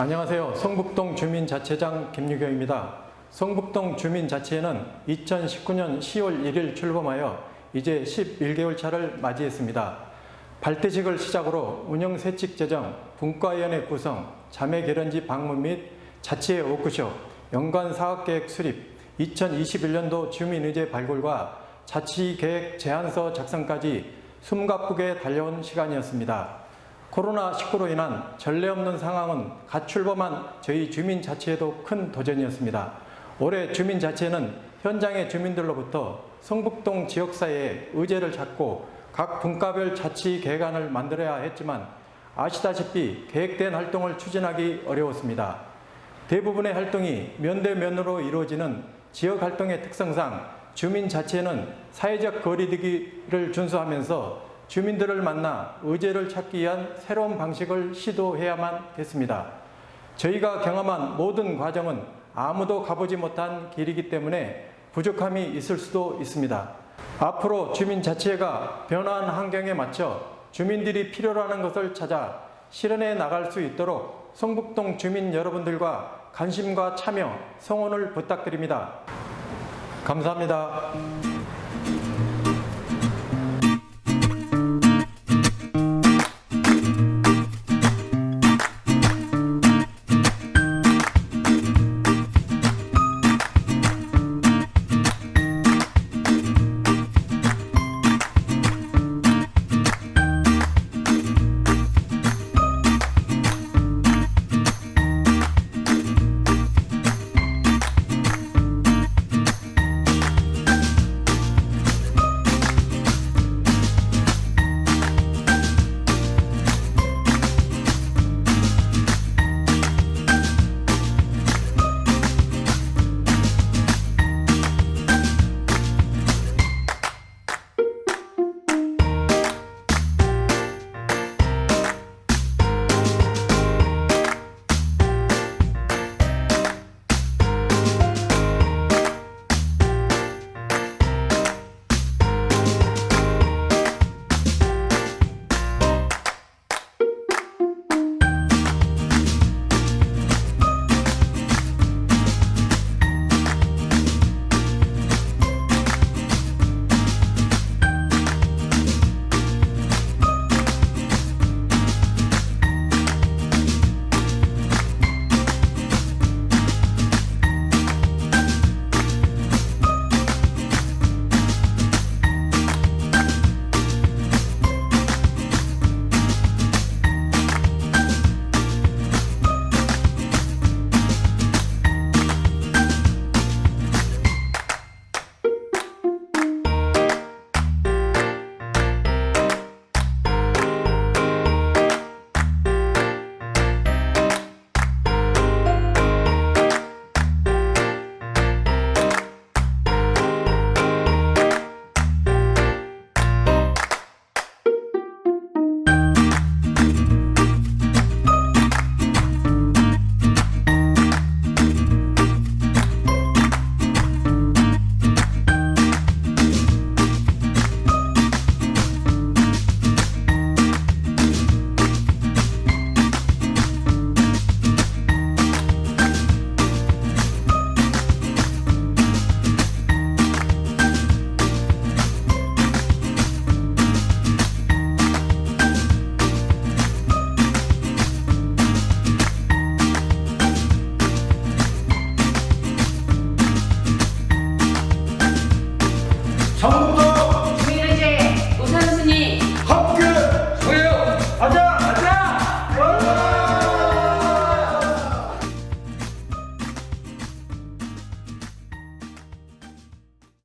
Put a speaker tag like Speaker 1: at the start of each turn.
Speaker 1: 안녕하세요. 성북동 주민자치장 김유경입니다. 성북동 주민자치회는 2019년 10월 1일 출범하여 이제 11개월 차를 맞이했습니다. 발대식을 시작으로 운영세칙 제정, 분과위원회 구성, 자매 결연지 방문 및 자치회 워크숍, 연간 사업계획 수립, 2021년도 주민의제 발굴과 자치계획 제안서 작성까지 숨가쁘게 달려온 시간이었습니다. 코로나19로 인한 전례 없는 상황은 갓 출범한 저희 주민 자치회도 큰 도전이었습니다. 올해 주민 자치회는 현장의 주민들로부터 성북동 지역사회에 의제를 찾고 각 분과별 자치 계획안을 만들어야 했지만 아시다시피 계획된 활동을 추진하기 어려웠습니다. 대부분의 활동이 면대면으로 이루어지는 지역 활동의 특성상 주민 자치회는 사회적 거리두기를 준수하면서 주민들을 만나 의제를 찾기 위한 새로운 방식을 시도해야만 했습니다. 저희가 경험한 모든 과정은 아무도 가보지 못한 길이기 때문에 부족함이 있을 수도 있습니다. 앞으로 주민자치회가 변화한 환경에 맞춰 주민들이 필요로 하는 것을 찾아 실현해 나갈 수 있도록 성북동 주민 여러분들과 관심과 참여, 성원을 부탁드립니다. 감사합니다. 성공